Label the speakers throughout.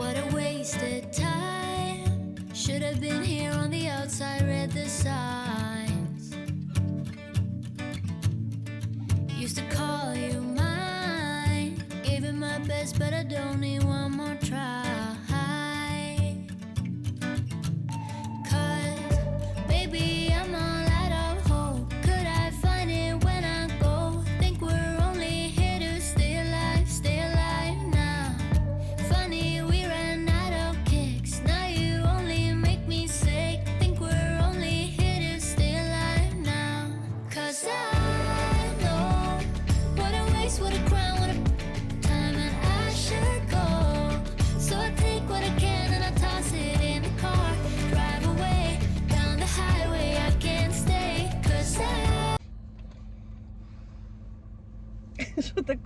Speaker 1: What a wasted time. Should have been here on the outside, read the signs.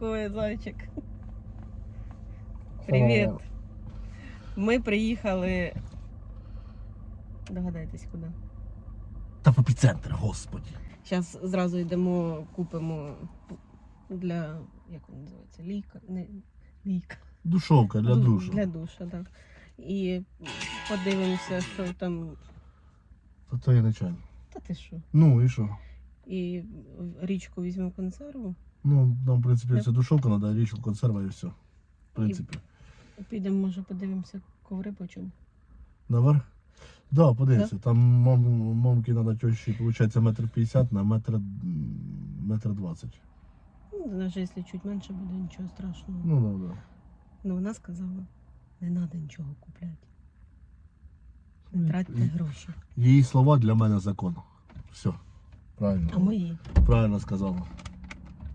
Speaker 2: Що таке, зайчик? Привіт. Ми приїхали. Догадайтесь куди.
Speaker 3: Та в епіцентр, господі.
Speaker 2: Зараз зразу йдемо, купимо для. як він називається? Ліка. Не, ліка.
Speaker 3: Душовка для
Speaker 2: Ду-
Speaker 3: душу.
Speaker 2: Для душа, так. І подивимося, що там.
Speaker 3: Та то я чаю.
Speaker 2: Та ти що?
Speaker 3: Ну і що?
Speaker 2: І річку візьмемо консерву.
Speaker 3: Ну, нам, в принципі, це душовка, треба річку, консерва і все. В принципі.
Speaker 2: Підемо, може, подивимося коври по чому.
Speaker 3: Наверх? Да, подивися. Там мам, мамки треба тещі, виходить, метр п'ятдесят на метр, метр двадцять.
Speaker 2: Ну, навіть якщо чуть менше буде, нічого страшного.
Speaker 3: Ну, да, да.
Speaker 2: Ну, вона сказала, не треба нічого купляти. Не тратьте гроші.
Speaker 3: Її слова для мене закон. Все. Правильно.
Speaker 2: А мої.
Speaker 3: Правильно сказала.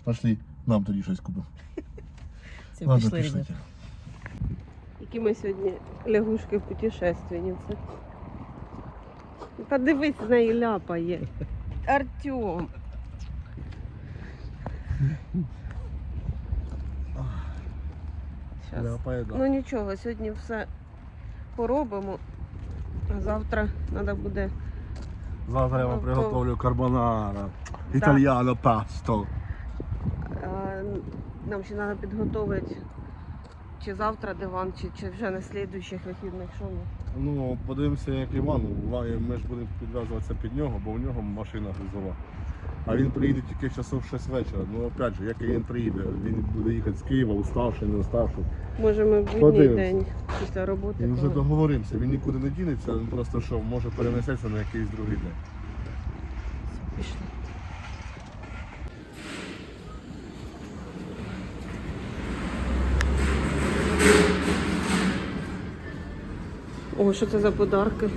Speaker 3: Пошли, нам тоді щось купимо.
Speaker 2: Все,
Speaker 3: Ладно,
Speaker 2: пішли,
Speaker 3: пішли.
Speaker 2: ребята. Які ми сьогодні лягушки путешественниці. Подивись, з неї ляпає. Артем. Щас.
Speaker 3: Ляпає, да.
Speaker 2: Ну нічого, сьогодні все поробимо. А завтра треба буде.
Speaker 3: Завтра я вам
Speaker 2: Ну,
Speaker 3: приготовлю карбонара, італьяно пасто.
Speaker 2: Нам ще треба підготувати чи завтра диван, чи, чи вже на слідуючих вихідних. Що ми?
Speaker 3: Ну, подивимося, як Іван. Ми ж будемо підв'язуватися під нього, бо у нього машина грузова. А він приїде тільки часов 6 вечора. Ну опять же, як він приїде, він буде їхати з Києва, уставши, не уставши.
Speaker 2: Може ми в будній день після роботи.
Speaker 3: Ми вже договоримося, він нікуди не дінеться, він просто що, може перенесеться на якийсь другий день.
Speaker 2: Пішли. О, що це за подарки?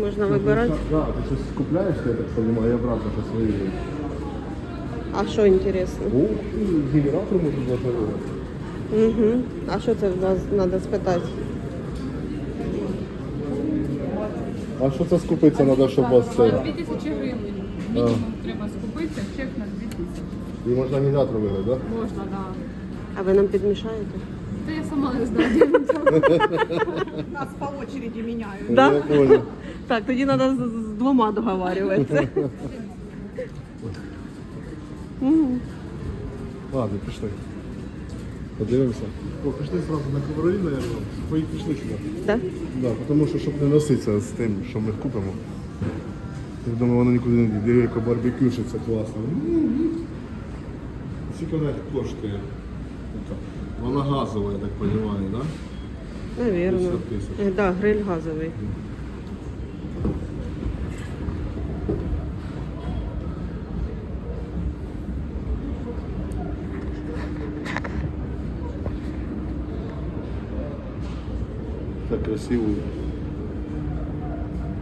Speaker 2: Можна вибирати.
Speaker 3: Так, ти щось купляєш, я так розумію, я обратно щось виїду.
Speaker 2: А що інтересно?
Speaker 3: О, генератор може важливо.
Speaker 2: Угу. А що це в нас треба спитати?
Speaker 3: А що це скупиться, треба, щоб вас це.
Speaker 4: 2000 гривень. Мінімум треба скупитися, чек на 2000.
Speaker 3: І можна генератор виграти, так?
Speaker 4: Можна, да.
Speaker 2: А ви нам підмішаєте?
Speaker 4: Та я сама не знаю, де він там.
Speaker 5: Нас по очереди меняют.
Speaker 2: Да?
Speaker 3: Я понял.
Speaker 2: Так, тоді треба з, з двома договарюватися. Мгм.
Speaker 3: Ладно, пішли. Подивимося. О, пішли зразу на ковролі, наверное. Пої- Пішли сюди.
Speaker 2: Так?
Speaker 3: Да, тому що щоб не носитися з тим, що ми купимо. Я думаю, воно нікуди не йде. Диви, яка барбекю, що це класно. Скільки вона коштує? Вона газова, я так розумію, так?
Speaker 2: Навірно.
Speaker 3: 50 тисяч.
Speaker 2: Так, да, гриль газовий.
Speaker 3: Так красиво.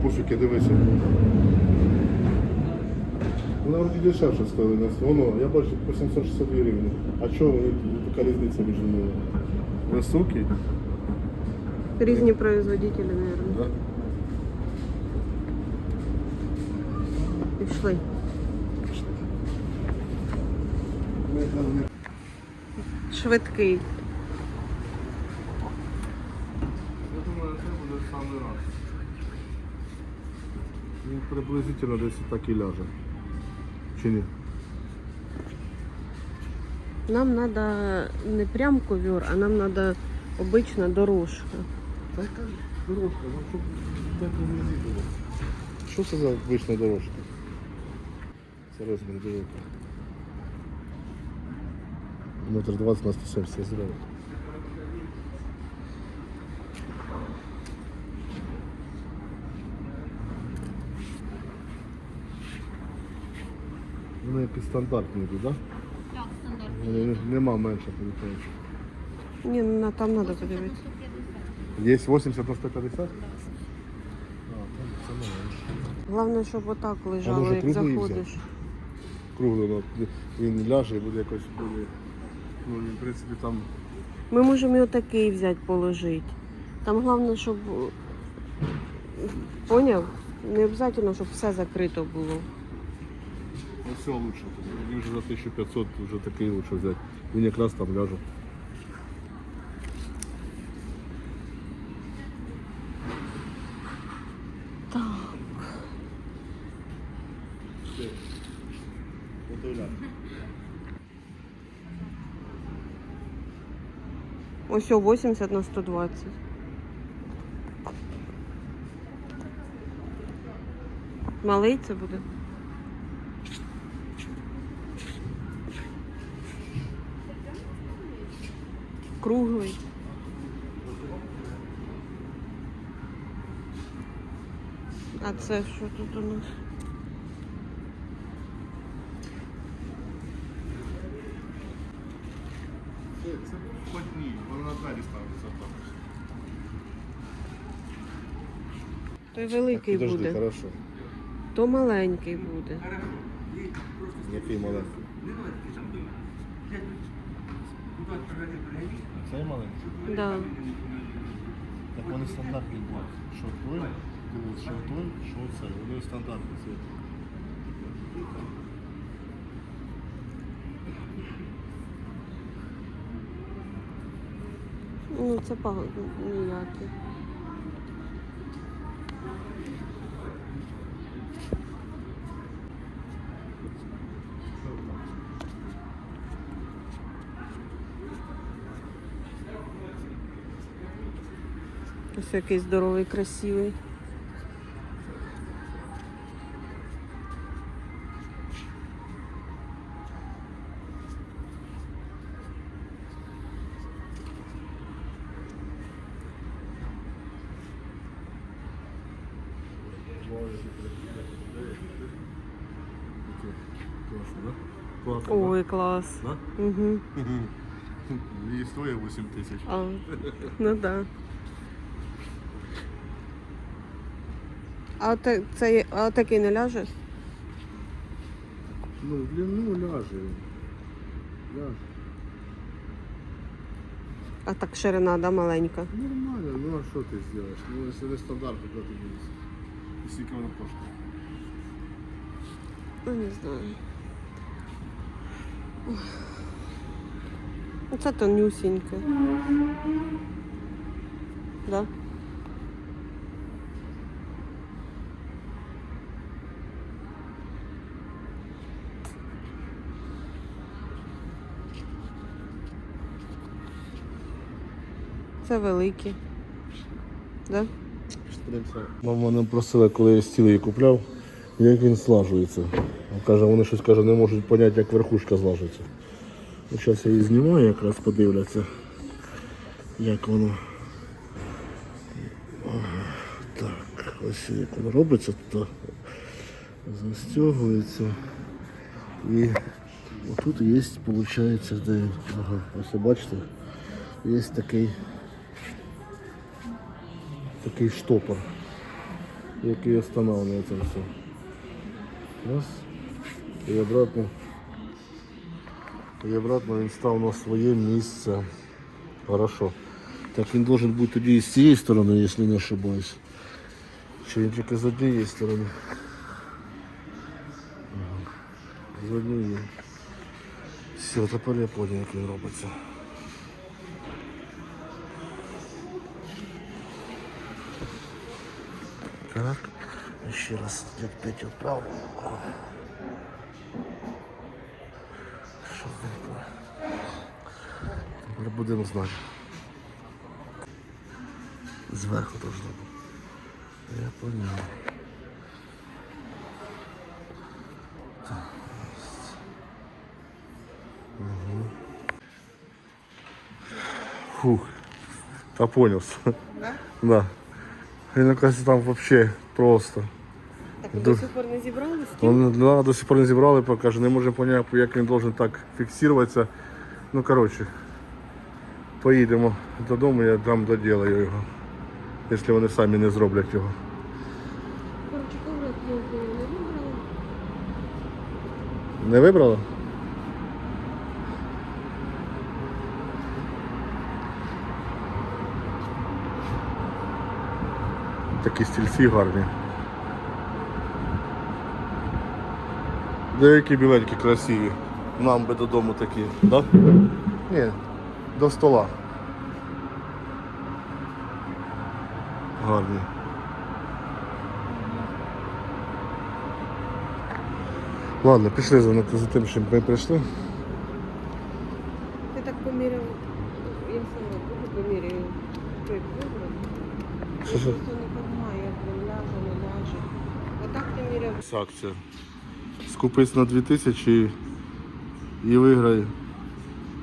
Speaker 3: Пуфіки, дивися. Вона вроді дешевше стоїть. Воно, я бачу по 760 гривень. А чого вони- така різниця між ними? Високий?
Speaker 2: Різні производителі, мабуть.
Speaker 3: Да?
Speaker 2: Пішли. Швидкий.
Speaker 3: Я думаю, це буде раз. Він приблизительно десь так і ляже. Чи ні?
Speaker 2: Нам треба не прям ковер, а нам треба Обична дорожка.
Speaker 3: Та яка дорожка, ну щоб так не було. Що це за обична дорожка? Це розмір дорожка. Метр 20 на 170 зробив. Вони якісь стандартні тут, так?
Speaker 1: Так, стандарт.
Speaker 3: Нема менше, виходить.
Speaker 2: Ні, ну там треба подивитися.
Speaker 3: Є 80 на 150? А.
Speaker 2: Головне, щоб отак лежало,
Speaker 3: може,
Speaker 2: як
Speaker 3: круглий
Speaker 2: заходиш.
Speaker 3: Кругло, ну, він ляже і буде якось буде. Ну, він, в принципі, там
Speaker 2: Ми можемо і отакий взяти, положити. Там головне, щоб. Поняв? Не обов'язково, щоб все закрито було.
Speaker 3: Ну, все лучше. Він вже за 1500 вже такий лучше взяти. Він якраз там ляже.
Speaker 2: Ось о, 80 на 120. Малий це буде? Круглий. А це що тут у нас?
Speaker 3: Це, це плотні, воно на двері ставиться так.
Speaker 2: Той великий буде,
Speaker 3: хорошо.
Speaker 2: то маленький буде.
Speaker 3: Який маленький? Цей маленький?
Speaker 2: Да.
Speaker 3: Так вони стандартні будуть. Що той, що той, що цей. Вони стандартні цей.
Speaker 2: Ну, це погано ніякі. Ось який здоровий, красивий.
Speaker 3: Класно, да? Класно,
Speaker 2: Ой, клас.
Speaker 3: да?
Speaker 2: Угу.
Speaker 3: Да? І стоїть 8 тисяч.
Speaker 2: А, ну да. А те- цей, а такий не ляже?
Speaker 3: Ну, в длину ляже. Ляже.
Speaker 2: А так ширина, да, маленька.
Speaker 3: Нормально, ну а що ти зробиш? Ну, якщо не стандарт, то ти будеш. І скільки воно коштує?
Speaker 2: Ну, не знаю. Ой. Ну, Це тонюсіньке. Да? Це великі. Да?
Speaker 3: Мама мене просила, коли я стіл її купляв, як він слажується. Каже, вони щось каже, не можуть зрозуміти, як верхушка злажується. Зараз я її знімаю, якраз подивляться, як воно. Так, ось як воно робиться, то застягується. І отут є, виходить, де, ага, ось бачите, є такий такий штопор, який останавливає це все. Раз. І обратно. І обратно він став на своє місце. Хорошо. Так він должен бути тоді і з цієї сторони, якщо не ошибаюсь. Чи він тільки з однієї сторони? З однієї. Все, тепер я понял, як він робиться. Так, ще раз як п'ять відправ. Що таке? Тепер будемо знати. Зверху должно бути. Я понял. Мгм. Фух. Понял.
Speaker 2: Да?
Speaker 3: Да. Він оказывается там вообще просто.
Speaker 2: Так
Speaker 3: Ду-
Speaker 2: до сих пор не зібрались?
Speaker 3: Он да, до сих пор не зібрали, покаже, не можемо поняти, як він должен так фіксуватися. Ну коротше, поїдемо додому, я там доділаю його. Якщо вони самі не зроблять його.
Speaker 2: Коротше, коврик не вибрали.
Speaker 3: Не вибрала? Такі стільці гарні. Деякі біленькі красиві. Нам би додому такі, так? Да? Ні, до стола. Гарні. Ладно, пішли за, за тим, чим ми прийшли.
Speaker 2: Ти так поміряв, я сама буду поміряю. Той вибрав.
Speaker 3: Що
Speaker 2: Я
Speaker 3: ж?
Speaker 2: просто не розумію, як він ляже, не ляже. Отак ти.
Speaker 3: Акція. Скупись на 2000 і виграй,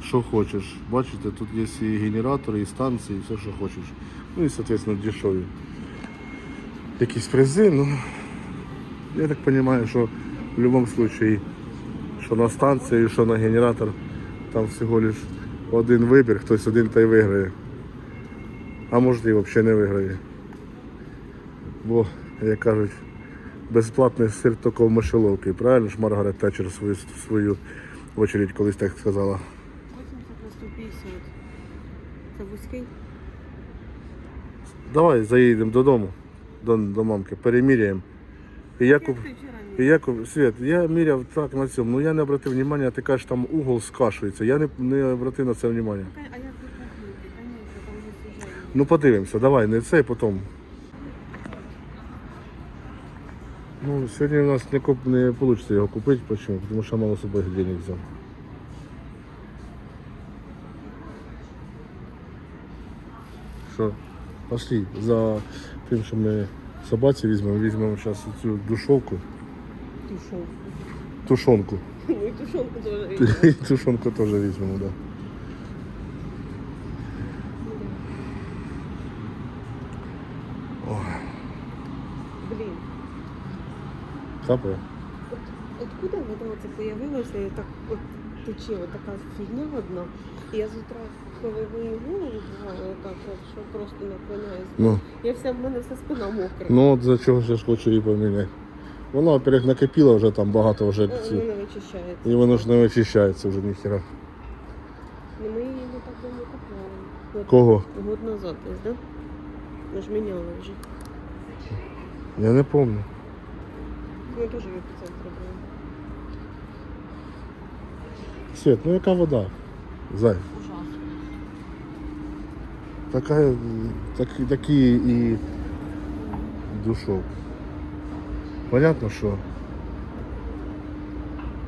Speaker 3: що хочеш. Бачите, тут є і генератори, і станції, і все, що хочеш. Ну і, соответственно, дешеві. Якісь призи, ну. Я так розумію, що в будь-якому випадку, що на станції, що на генератор, там всього лиш один вибір, хтось один та й виграє. А може і взагалі не виграє. Бо, як кажуть, безплатний сир тільки в мишеловці. Правильно ж Маргарет Тетчер свою, свою очередь колись так сказала.
Speaker 2: 80 на 150. Це вузький?
Speaker 3: Давай заїдемо додому, до, до мамки, переміряємо. І я, куп... І я куп... Свет, я міряв так на цьому, ну я не обратив увагу, ти кажеш, там угол скашується. Я не, не обратив на це увагу.
Speaker 2: А як ви купуєте? Конечно, там вже сужає.
Speaker 3: Ну подивимося, давай, не це, потім. Ну, сьогодні у нас не, куп... не вийде його купити, чому? Тому що мало з собою денег взяв. Що? Пошли за тим, що ми собаці візьмемо, візьмемо зараз цю душовку,
Speaker 2: Тушонку.
Speaker 3: тушонку.
Speaker 2: Ну і тушонку теж.
Speaker 3: І тушонку теж візьмемо, так. Да. Капає?
Speaker 2: От, откуда вода оце появилася і так от тече, от така фігня одна. І я з утра, коли вию голову бувало, так от, що просто наклоняюсь.
Speaker 3: Ну.
Speaker 2: Я вся, в мене вся спина мокра.
Speaker 3: Ну от за чого ж я ж хочу її поміняти. Вона, во-первых, накипіла вже там багато вже.
Speaker 2: Е,
Speaker 3: цю-
Speaker 2: Вона вичищається.
Speaker 3: І воно ж не вичищається вже ніхіра.
Speaker 2: Ну, ми її не так давно купували. От
Speaker 3: Кого?
Speaker 2: Год назад, десь, да? Ми ж міняли вже.
Speaker 3: Я не пам'ятаю.
Speaker 2: Ми теж в епіцентр брали.
Speaker 3: Свет, ну яка вода? Зай.
Speaker 2: Ужасно.
Speaker 3: Така, так, такі і душок. Понятно, що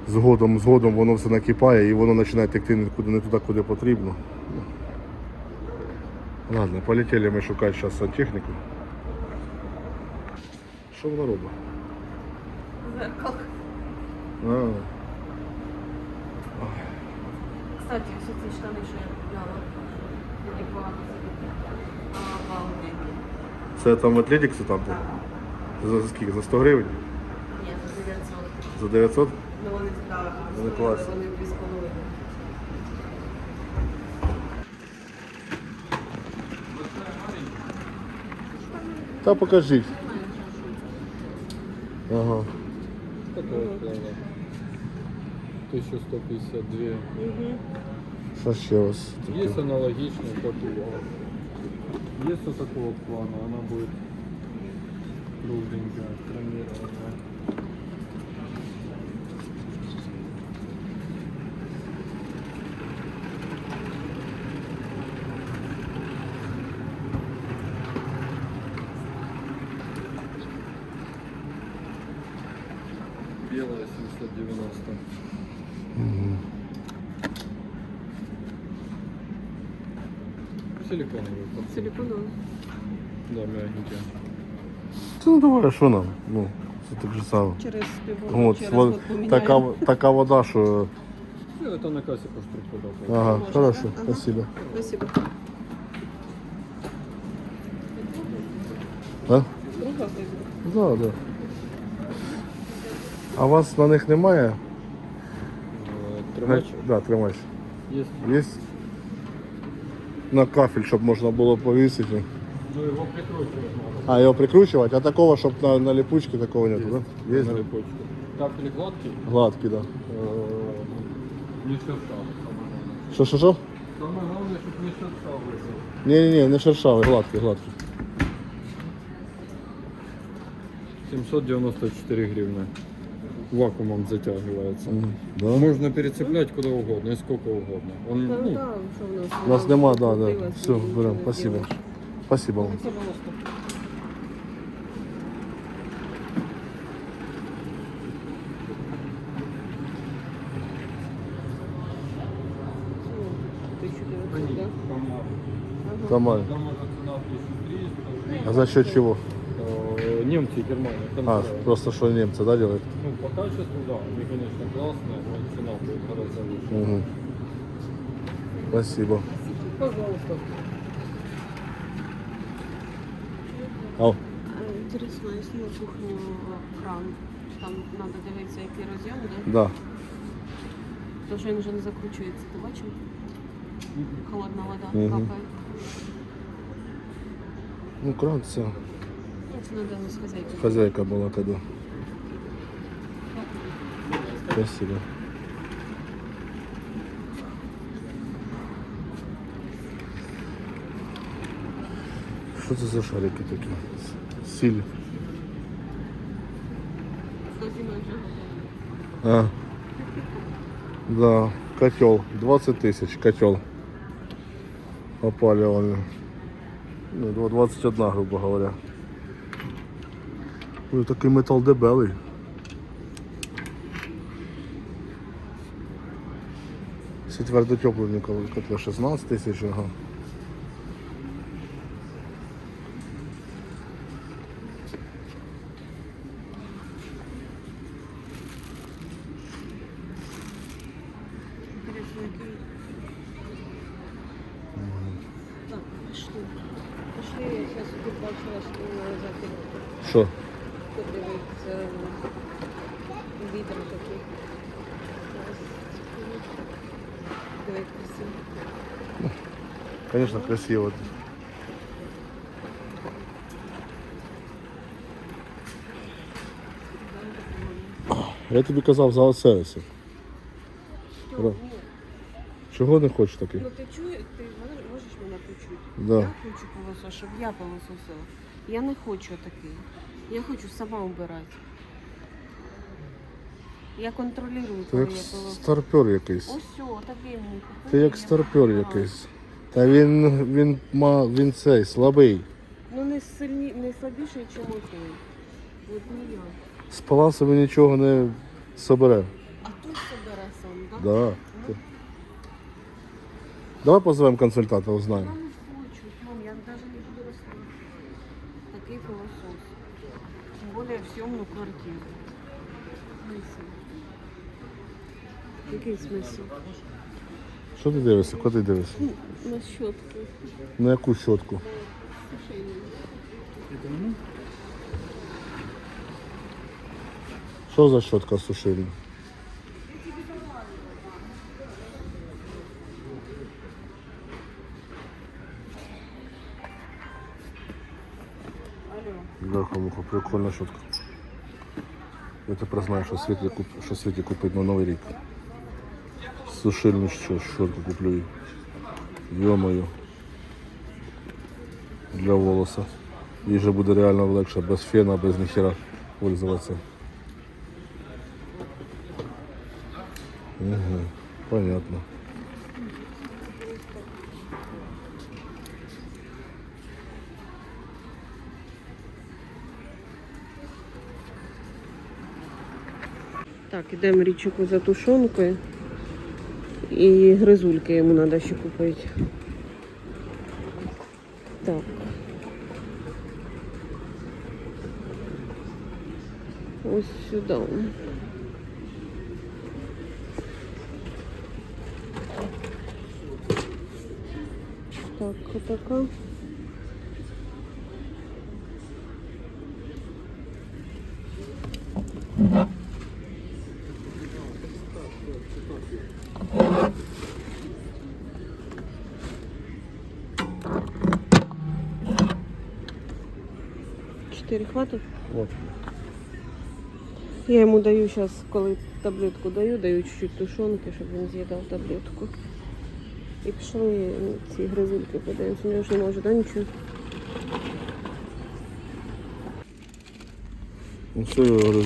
Speaker 3: згодом, згодом воно все накипає і воно починає текти нікуди не туди, куди потрібно. Ладно, полетіли ми шукати зараз сантехніку. Що вона робить?
Speaker 2: Зеркало.
Speaker 3: А,
Speaker 2: Кстати, ось ці штани, що я купляла. Мені багато А, вау,
Speaker 3: це там в Атлетіксі там? де? За, за скільки? За 100 гривень?
Speaker 2: Ні, за 900.
Speaker 3: За 900?
Speaker 2: Ну вони так,
Speaker 3: Вони класні.
Speaker 2: Вони в 2,5.
Speaker 3: Та покажіть. Ага.
Speaker 6: Такого плана. 1152.
Speaker 2: Угу.
Speaker 3: Що ще у вас? таке?
Speaker 6: Есть аналогичная, как у вас. Есть вот такого плана, она будет кругленькая, хромированная. 790. Силиконовый. подсумок.
Speaker 2: Силиконовий.
Speaker 6: Да, мягенькие.
Speaker 3: Це ну давай, що нам? Ну, це так же само.
Speaker 2: Через півроку,
Speaker 3: От,
Speaker 2: через
Speaker 3: во-
Speaker 2: год поміняємо.
Speaker 3: така, така вода, що.
Speaker 6: Ну, это на кассе по штуке. да,
Speaker 3: Ага,
Speaker 2: Можна,
Speaker 3: хорошо,
Speaker 2: да? Ага.
Speaker 3: спасибо.
Speaker 2: Спасибо.
Speaker 3: А?
Speaker 2: Друга
Speaker 3: Да, да. А у вас на них немає?
Speaker 6: Э, Тримач
Speaker 3: Да, тримач.
Speaker 6: есть.
Speaker 3: Є? На кафель, щоб можна було повісити.
Speaker 6: Ну, его прикручивать надо.
Speaker 3: А, його прикручувати, а такого, щоб на, на липучці такого нету, да? Є?
Speaker 6: На липучку. Кафель гладкий,
Speaker 3: Гладкий, да.
Speaker 6: э, не шершавый. самое главное.
Speaker 3: Що, що, що?
Speaker 6: Самое главное, чтобы не шершавый был.
Speaker 3: Ні-ні-ні, не шершавий, гладкий, гладкий.
Speaker 6: 794 гривны. Вакуумом затягивается.
Speaker 3: Да?
Speaker 6: Можно перецеплять куда угодно и сколько угодно. Он,
Speaker 2: Та,
Speaker 6: ну,
Speaker 2: да, що в нас?
Speaker 3: У нас нема, да, да. Все, беремо,
Speaker 2: нічого
Speaker 3: спасибо. Спасибо вам.
Speaker 6: пожалуйста.
Speaker 2: Ну, 1900, да? Ага.
Speaker 6: Там уже цена 1300.
Speaker 3: А за счет чего?
Speaker 6: Э, Немцы и Германия.
Speaker 3: А,
Speaker 6: конкурент.
Speaker 3: просто что немцы, да, делают?
Speaker 6: Ну, по качеству, да, они, конечно, классные, но цена будет гораздо выше.
Speaker 3: Угу. Спасибо.
Speaker 6: Пожалуйста.
Speaker 3: Ау.
Speaker 2: Е, Інтересно, якщо на кухню е, кран, там треба дивитися, який роз'єм, да?
Speaker 3: Да.
Speaker 2: То, що він вже не закручується, ти бачив? Холодна вода
Speaker 3: Мгм.
Speaker 2: капає.
Speaker 3: Ну, кран це
Speaker 2: Ну, Це треба з хазяйкою.
Speaker 3: хозяйка була тоді. Спасибо. Що це за шарики такі? Сіль.
Speaker 2: Зимою вже готова.
Speaker 3: А. Да, котел. 20 тысяч котел. Опаливали. Ну, дво- 21, грубо говоря. Ой, такий метал дебелий. Всі твердотеплені котли 16 тисяч. Ага.
Speaker 2: Інтересно, який. Так, пішли. Пішли, я зараз тут бачила, що ви взяти
Speaker 3: Що?
Speaker 2: подивитися вітер такий. Диви, красиво.
Speaker 3: Конечно, красиво. Я тобі казав за. Ро-
Speaker 2: Ні.
Speaker 3: Чого не хочеш такий?
Speaker 2: Ну ти чуєш, ти можеш- мене почути?
Speaker 3: Да.
Speaker 2: Я хочу пилосос, щоб я пилососила. Я не хочу такий. Я хочу сама убирати. Я контролюю,
Speaker 3: Ти
Speaker 2: коли
Speaker 3: як
Speaker 2: я
Speaker 3: старпер якийсь.
Speaker 2: Ось такий мені.
Speaker 3: Ти як старпер якийсь. Та він він ма він цей слабий.
Speaker 2: Ну не сильні, не слабіший, ніж той. От не.
Speaker 3: З паласами нічого не собере.
Speaker 2: А тут собере сам, так?
Speaker 3: Да. Ти- Давай позовемо консультанта, узнаємо.
Speaker 2: Я не хочу, мам, я навіть не буду розказувати. Такий пилосос. Тим більше в сьому квартиру. Смисл. Який смисл?
Speaker 3: Що ти дивишся? Куди ти дивишся?
Speaker 2: На щотку.
Speaker 3: На яку щотку? Що за щотка сушильна? Бляха, муха, прикольна щотка. Я тепер знаю, що світлі, куп... купить на Новий рік. Сушильну що, щотку куплю. їй. Йо-моє. Для волоса. Їй вже буде реально легше, без фена, без ніхера пользуватися. Угу. Понятно.
Speaker 2: Так, ідемо річку за тушонкою. І гризульки йому надо ще купити. Так. Ось сюди. Так, отака. Хватить?
Speaker 3: Вот.
Speaker 2: Я йому даю зараз, коли таблетку даю, даю чуть-чуть тушонки, щоб він з'їдав таблетку. І пішли ці гризульки подаємося. У нього ж не може, да, нічого?
Speaker 3: Ну все його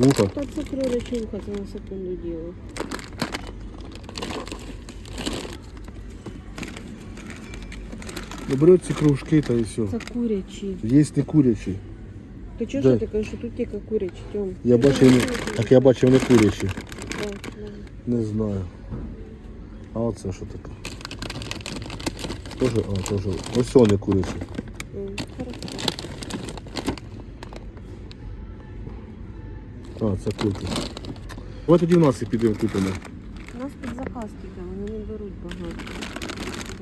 Speaker 3: це таке? Вуха?
Speaker 2: Та це кроличинка, це на секунду діло.
Speaker 3: Ну, беруть ці кружки та і все.
Speaker 2: Це курячі.
Speaker 3: Є не курячі.
Speaker 2: Ти чого
Speaker 3: Де?
Speaker 2: ж ти кажеш, що тут тільки курячі, Тьом?
Speaker 3: Я
Speaker 2: Ти
Speaker 3: бачив,
Speaker 2: знаєш,
Speaker 3: вони-
Speaker 2: що
Speaker 3: так я бачив, вони курячі.
Speaker 2: Так, ну.
Speaker 3: Не знаю. А оце що таке? Тоже, а, тоже. Ось вони курячі.
Speaker 2: М, Хорошо.
Speaker 3: А, це курки. Ось тоді в нас і підемо купимо.
Speaker 2: У нас під заказ тільки, вони не беруть багато.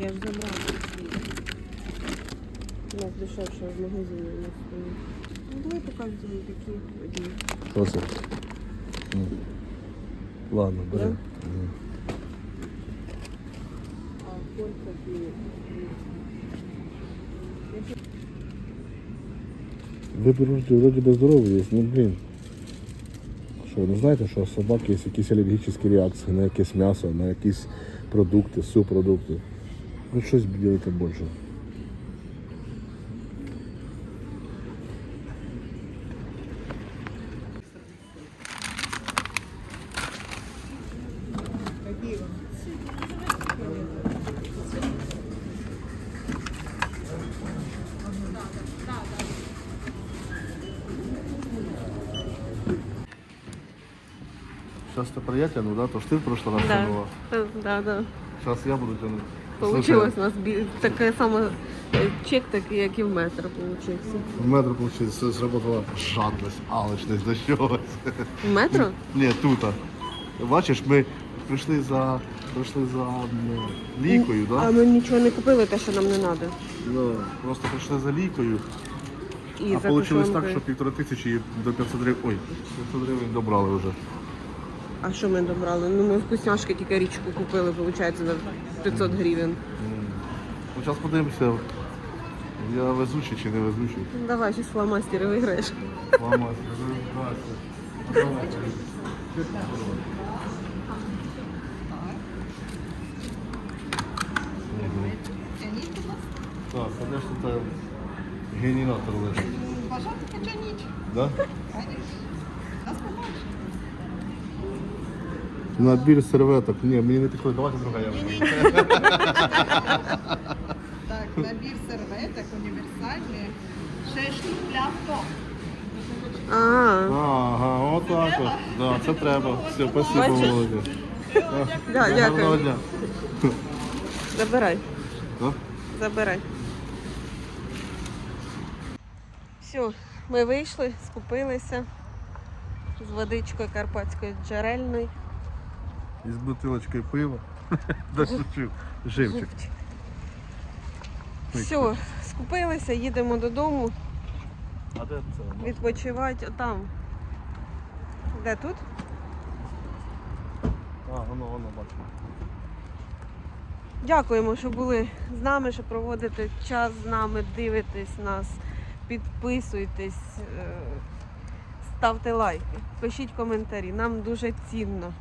Speaker 2: Я ж забрала свій. У нас дешевше в магазині у нас стоїть. Ну давай показуємо такі одні.
Speaker 3: Що це? Ну. Ладно, бери.
Speaker 2: Да?
Speaker 3: Мгм.
Speaker 2: А кольца дві.
Speaker 3: Ви берете, вроді би здорові є, Що, не знаєте, що у собак є якісь алергічні реакції на якесь м'ясо, на якісь продукти, супродукти. Ну щось більше. Сейчас ты я тяну, да? То ж ты в прошлый раз
Speaker 2: Да.
Speaker 3: тянула.
Speaker 2: Да, да.
Speaker 3: Сейчас я буду тянуть.
Speaker 2: Получилось у нас бі- таке саме е, чек, такий, як і в метро получився.
Speaker 3: В метро получилось, сработала жадность, алчность, да що?
Speaker 2: В метро?
Speaker 3: Ні, тут. Бачиш, ми прийшли за прийшли за м, лікою,
Speaker 2: А
Speaker 3: да?
Speaker 2: ми нічого не купили, те, що нам не треба.
Speaker 3: Ну, просто прийшли за лікою,
Speaker 2: І
Speaker 3: а
Speaker 2: за
Speaker 3: вийшло так, що півтори тисячі і до 500 гривень. Ой, 500 гривень добрали вже.
Speaker 2: А що ми добрали? Ну ми вкусняшки тільки річку купили, виходить, за 500 гривень.
Speaker 3: Ну, зараз подивимося, я везучий чи не везучий.
Speaker 2: Ну, давай, щось фломастери виграєш.
Speaker 3: Мама, скажи, Так, а де ж тут е, генератор лежить?
Speaker 5: Бажати потягніть.
Speaker 3: Да?
Speaker 5: Нас побачить.
Speaker 3: Набір серветок. Ні, мені не підходить. Давайте друга я візьму.
Speaker 5: Так, набір серветок універсальний. 6 штук для авто.
Speaker 2: А,
Speaker 3: Ага, отак от. Да, це треба. Все, спасибо,
Speaker 2: Бачиш?
Speaker 3: молодець.
Speaker 2: да,
Speaker 3: Гарного
Speaker 2: дякую.
Speaker 3: дня.
Speaker 2: Забирай,
Speaker 3: Да?
Speaker 2: забирай. Все, ми вийшли, скупилися з водичкою карпатської джерельної.
Speaker 3: Із бутилочкою пива. Да шучу. Живчик.
Speaker 2: Все, скупилися, їдемо додому,
Speaker 3: А де це?
Speaker 2: відпочивати там. Де тут?
Speaker 3: А, воно, воно бачу.
Speaker 2: Дякуємо, що були з нами, що проводите час з нами, дивитесь нас, підписуйтесь, е, ставте лайки, пишіть коментарі. Нам дуже цінно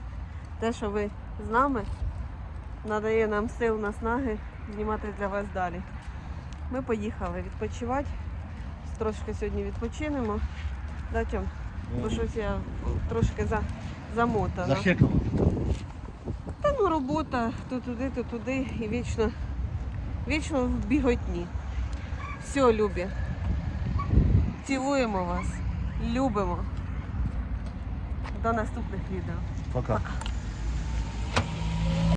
Speaker 2: те, що ви з нами, надає нам сил, наснаги знімати для вас далі. Ми поїхали відпочивати. Трошки сьогодні відпочинемо. Да, Тьом? бо щось я трошки за, замотана. Та ну робота то туди, то туди і вічно, вічно в біготні. Все, любі. Цілуємо вас, любимо. До наступних відео.
Speaker 3: Пока.